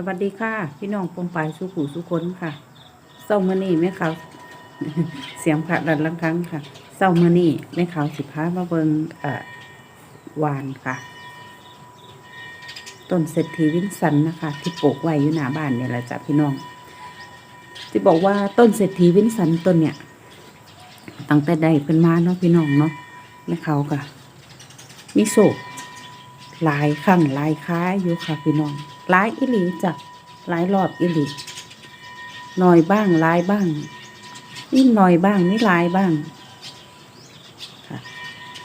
สวัสดีค่ะ พี่น้องปงปายสุขุสุคนค่ะเศร้ามือนี่แม่ขาวเสียงผ่าดันลังครั้งค่ะเศร้ามือนี่แม่ขาวสิพามาเบิงเอ่อวานค่ะต้นเศรษฐีวินสันนะคะ ที่ปลูกไว้อยู่หน้าบ้านเนี่ยแหละจ้ะพี่น้องที่บอกว่าต้นเศรษฐีวินสันต้นเนี่ยตั้งแต่ใดเป็นมาเนาะพี่น้องเนาะแม่ขาวค่ะ มีโศกลายครั้งลายค้ายอยู่ค่ะพี่น้อง หลายอิหลีจ้ะหลายรอบอิหลีหน่อยบ้างหลายบ้างนี่หน่อยบ้างนี่หลายบ้างค่ะ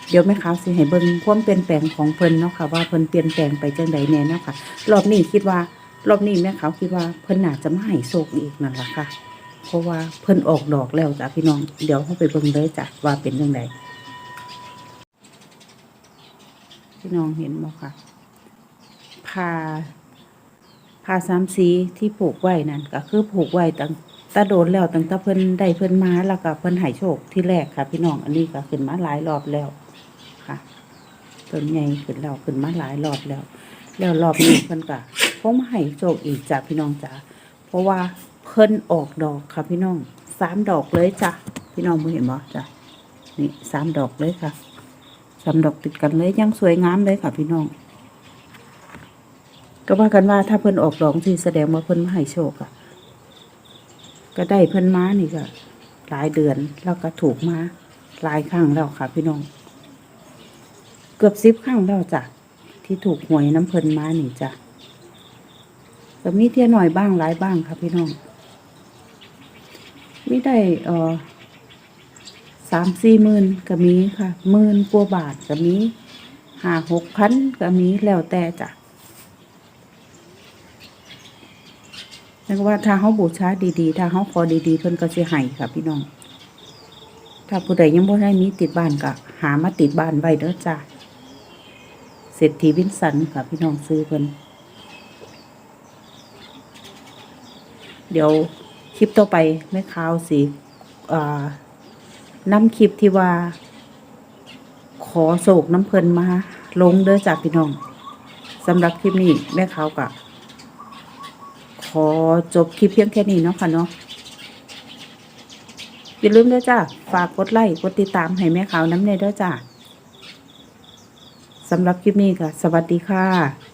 เดี๋ยวแม่ขาสิให้เบิ่งความเปลี่ยนแปลงของเพิ่นเนาะค่ะว่าเพิ่นเปลี่ยนแปลงไปจังใดแน่เนาะค่ะ รอบนี้คิดว่ารอบนี้แม่ขาคิดว่าเพิ่นน่าจะมาให้โชคอีกนั่นละค่ะ เพราะว่าเพิ่นออกดอกแล้วจ้ะพี่น้อง เดี๋ยวเราไปเบิ่งเลยจ้ะว่าเป็นจังไดพี่น้องเห็นบ่ค่ะพา พาสามสีที่ผูกไว้นั่นก็คือผูกไว้ตั้งตาโดนแล้วตั้งแต่เพิ่นได้เพิ่นมาแล้วก็เพิ่นให้โชคที่แรกค่ะ พี่น้องอันนี้ก็ขึ้นมาหลายรอบแล้วค่ะต้นใหญ่ขึ้นแล้วขึ้นมาหลายรอบแล้ว แล้วรอบนี้เพิ่นก็คงมาให้โชคอีกจ้ะพี่น้องจ้ะเพราะว่าเพิ่นออกดอกค่ะ พี่น้องสามดอกเลยจ้ะพี่น้องบ่เห็นบ่จ้ะนี่สามดอกเลยค่ะสามดอกติดกันเลยยังสวยงามเลยค่ะ พี่น้อง ก็ว่ากันว่าถ้าเพิ่นออกดอกที่แสดงว่าเพิ่นมาให้โชคอะก็ได้เพิ่นมานี่ก็หลายเดือนแล้วก็ถูกมาหลายครั้งแล้วค่ะ พี่น้อง เกือบสิบครั้งแล้วจ้ะที่ถูกหวยน้ำเพิ่นมานี่จ้ะก็มีเที่ยหน่อยบ้างหลายบ้างค่ะพี่น้องไม่ได้เออสามสี่หมื่นก็มีค่ะหมื่นกว่าบาทก็มีห้าหกพันก็มีแล้วแต่จ้ะ แล้วก็ว่าถ้าเขาบูชาดีๆ ถ้าเขาขอดีๆ เพิ่นก็สิให้ค่ะ พี่น้อง ถ้าผู้ใดยังบ่ได้มีติดบ้านก็หามาติดบ้านไว้เด้อจ้าเศรษฐีวินสันค่ะ พี่น้องซื้อเพิ่นเดี๋ยวคลิปต่อไปแม่ข่าวสิอ่านำคลิปที่ว่า ขอโศกน้ำเพิ่นมา ลงเด้อจ้าพี่น้องสำหรับคลิปนี้แม่ข่าวกับ อจบคลิปเพียงแค่นี้เนาะค่ะเนาะอย่าลืมด้วยจ้าฝากกดไลค์กดติดตามให้แม่ขาวน้ำเนยด้วยจ้าสำหรับคลิปนี้ค่ะ สวัสดีค่ะ